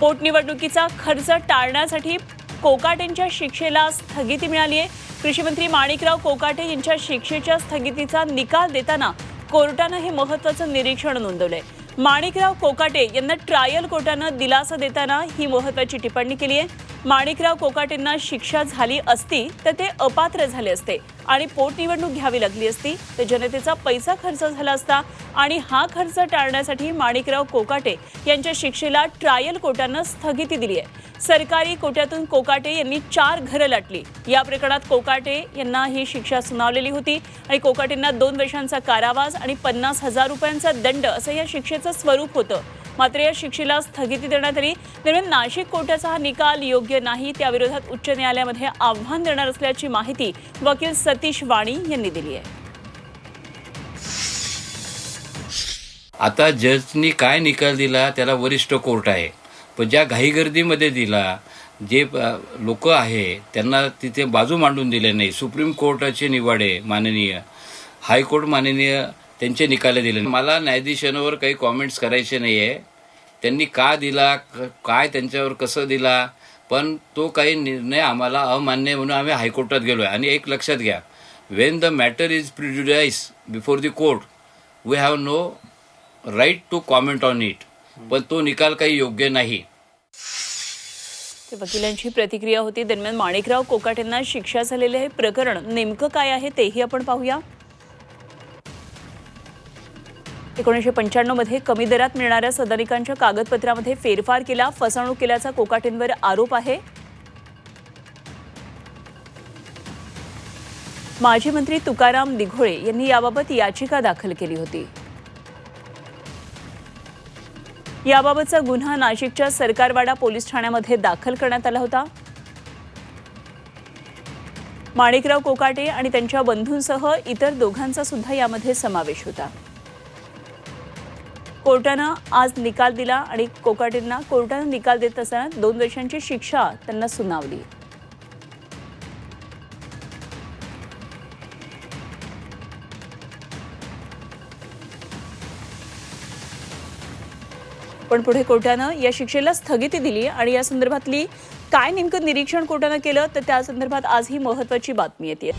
पोटनिवडणुकीचा खर्च टाळण्यासाठी कोकाटेंच्या शिक्षेला स्थगिती मिळाली आहे. कृषीमंत्री माणिकराव कोकाटे यांच्या शिक्षेच्या स्थगितीचा निकाल देताना कोर्टानं हे महत्वाचं निरीक्षण नोंदवलंय. माणिकराव कोकाटे यांना ट्रायल कोर्टानं दिलासा देताना ही महत्वाची टिप्पणी केली आहे. माणिकराव कोकाटेंना शिक्षा झाली असती तर ते अपात्र झाले असते. आणि पोटनिवडणूक घ्यावी लागली असती तर जनतेचा पैसा खर्च झाला असता आणि हा खर्च टाळण्यासाठी माणिकराव कोकाटे यांच्या शिक्षेला ट्रायल कोर्टानं स्थगिती दिली आहे. सरकारी कोट्यातून कोकाटे यांनी चार घरं लाटली. या प्रकरणात कोकाटे यांना ही शिक्षा सुनावलेली होती आणि कोकाटेंना दोन वर्षांचा कारावास आणि पन्नास हजार रुपयांचा दंड असं या शिक्षेचं स्वरूप होतं. मात्र या शिक्षेला स्थगिती देण्यात आली. दरम्यान नाशिक कोर्टाचा हा निकाल योग्य नाही त्याविरोधात उच्च न्यायालयामध्ये आव्हान देणार असल्याची माहिती वकील सतीश वाणी यांनी दिली आहे. आता जजनी काय निकाल दिला त्याला वरिष्ठ कोर्ट आहे. पण ज्या घाईगर्दीमध्ये दिला जे लोक आहे त्यांना तिथे बाजू मांडून दिले नाही. सुप्रीम कोर्टाचे निवाडे माननीय हायकोर्ट माननीय त्यांचे निकाले दिले मला न्यायाधीशांवर काही कॉमेंट्स करायचे नाही आहे त्यांनी का दिला क- काय त्यांच्यावर कसं दिला पण तो काही निर्णय आम्हाला अमान्य म्हणून आम्ही हायकोर्टात गेलो आहे आणि एक लक्षात घ्या when the matter is prejudice before the court we have no right to comment on it पण तो निकाल काही योग्य नाही. ते वकिलांची प्रतिक्रिया होती. दरम्यान माणिकराव कोकाटेंना शिक्षा झालेले हे प्रकरण नेमकं काय आहे तेही आपण पाहूया. एकोणीसशे पंच्याण्णवमध्ये कमी दरात मिळणाऱ्या सदनिकांच्या कागदपत्रामध्ये फेरफार केला फसवणूक केल्याचा कोकाटेंवर आरोप आहे. माजी मंत्री तुकाराम दिघोळे यांनी याबाबत याचिका दाखल केली होती. याबाबतचा गुन्हा नाशिकच्या सरकारवाडा पोलीस ठाण्यामध्ये दाखल करण्यात आला होता. माणिकराव कोकाटे आणि त्यांच्या बंधूंसह इतर दोघांचा सुद्धा यामध्ये समावेश होता. कोर्टानं आज निकाल दिला आणि कोकाटेंना कोर्टानं निकाल देत असताना दोन वर्षांची शिक्षा त्यांना सुनावली. पण पुढे कोर्टानं या शिक्षेला स्थगिती दिली आणि या संदर्भातली काय नेमकं निरीक्षण कोर्टानं केलं तर त्या संदर्भात आज ही महत्वाची बातमी येते.